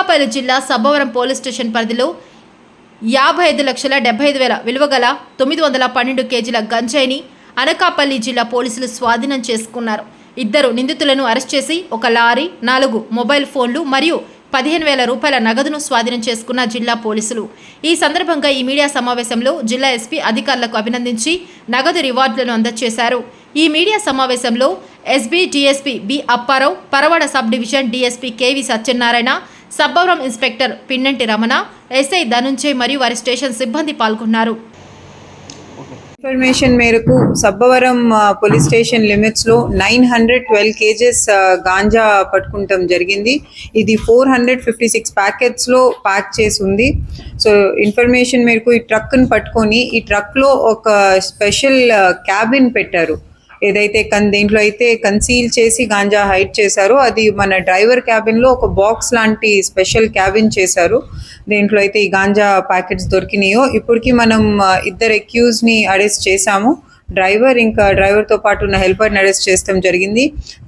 అనకాపల్లి జిల్లా Sabbavaram police station పరిధిలో యాభై ఐదు లక్షల డెబ్బై ఐదు వేల విలువ గల తొమ్మిది వందల పన్నెండు కేజీల గంజాయిని అనకాపల్లి జిల్లా పోలీసులు స్వాధీనం చేసుకున్నారు. ఇద్దరు నిందితులను అరెస్ట్ చేసి ఒక లారీ నాలుగు మొబైల్ ఫోన్లు మరియు పదిహేను వేల రూపాయల నగదును స్వాధీనం చేసుకున్న జిల్లా పోలీసులు. ఈ సందర్భంగా ఈ మీడియా సమావేశంలో జిల్లా ఎస్పీ అధికారులకు అభినందించి నగదు రివార్డులను అందజేశారు. ఈ మీడియా సమావేశంలో SB DSP B Apparao Paravada sub division DSP KV Satyanarayana Sabbavaram inspector Pinnanti Ramana SI Dhanunjay మరియు వారి స్టేషన్ సిబ్బంది పాల్గొన్నారు. ఇన్ఫర్మేషన్ మేరకు సబ్బవరం పోలీస్ స్టేషన్ లిమిట్స్లో nine hundred twelve KGs ganja పట్టుకుంటాం జరిగింది. ఇది ఫోర్ హండ్రెడ్ ఫిఫ్టీ సిక్స్ ప్యాకెట్స్లో ప్యాక్ చేసి ఉంది. సో ఇన్ఫర్మేషన్ మేరకు ఈ ట్రక్ను పట్టుకొని ఈ ట్రక్లో ఒక స్పెషల్ క్యాబిన్ పెట్టారు. ఏదైతే కన్ దీంట్లో అయితే కన్సీల్ చేసి గాంజా హైడ్ చేశారో అది మన డ్రైవర్ క్యాబిన్లో ఒక బాక్స్ లాంటి స్పెషల్ క్యాబిన్ చేశారు. దీంట్లో అయితే ఈ గాంజా ప్యాకెట్స్ దొరికినాయో. ఇప్పటికి మనం ఇద్దరు అక్యూజ్ని అరెస్ట్ చేశాము. డ్రైవర్ ఇంకా డ్రైవర్తో పాటు ఉన్న హెల్పర్ని అరెస్ట్ చేస్తాం జరిగింది.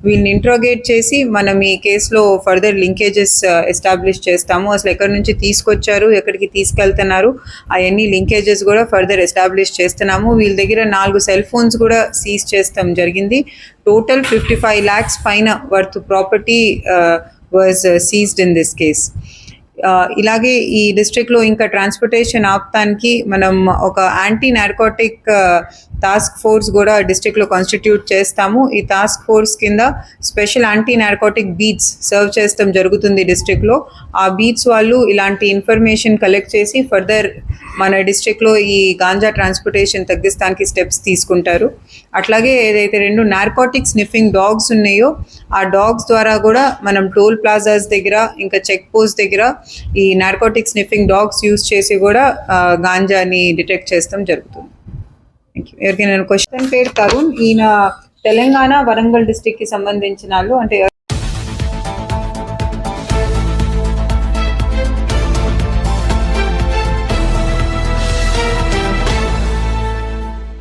వీళ్ళని ఇంట్రోగేట్ చేసి మనం ఈ కేసులో ఫర్దర్ లింకేజెస్ ఎస్టాబ్లిష్ చేస్తాము. అసలు ఎక్కడి నుంచి తీసుకొచ్చారు ఎక్కడికి తీసుకెళ్తున్నారు అవన్నీ లింకేజెస్ కూడా ఫర్దర్ ఎస్టాబ్లిష్ చేస్తున్నాము. వీళ్ళ దగ్గర నాలుగు సెల్ ఫోన్స్ కూడా సీజ్ చేస్తాం జరిగింది. టోటల్ ఫిఫ్టీ ఫైవ్ ల్యాక్స్ పైన worth property was seized in this case ఇలాగే ఈ డిస్ట్రిక్ట్లో ఇంకా ట్రాన్స్పోర్టేషన్ ఆపటానికి మనం ఒక anti narcotic uh, task force కూడా డిస్ట్రిక్ట్లో కాన్స్టిట్యూట్ చేస్తాము. ఈ టాస్క్ ఫోర్స్ కింద special anti narcotic beats serve చేస్తాం జరుగుతుంది డిస్ట్రిక్ట్లో ఆ బీట్స్ వాళ్ళు ఇలాంటి ఇన్ఫర్మేషన్ కలెక్ట్ చేసి ఫర్దర్ మన డిస్టిక్లో లో ఈ గాంజా ట్రాన్స్పోర్టేషన్ తగ్గిస్తానికి స్టెప్స్ తీసుకుంటారు. అట్లాగే ఏదైతే రెండు నార్కోటిక్ స్నిఫింగ్ డాగ్స్ ఉన్నాయో ఆ డాగ్స్ ద్వారా కూడా మనం టోల్ ప్లాజాస్ దగ్గర ఇంకా చెక్ పోస్ట్ దగ్గర ఈ నార్కోటిక్ స్నిఫింగ్ డాగ్స్ యూస్ చేసి కూడా గాంజాని డిటెక్ట్ చేస్తాం జరుగుతుంది. ఎవరికైనా క్వశ్చన్ పేరు తరుణ్ ఈయన తెలంగాణ వరంగల్ డిస్టిక్కి సంబంధించిన వాళ్ళు అంటే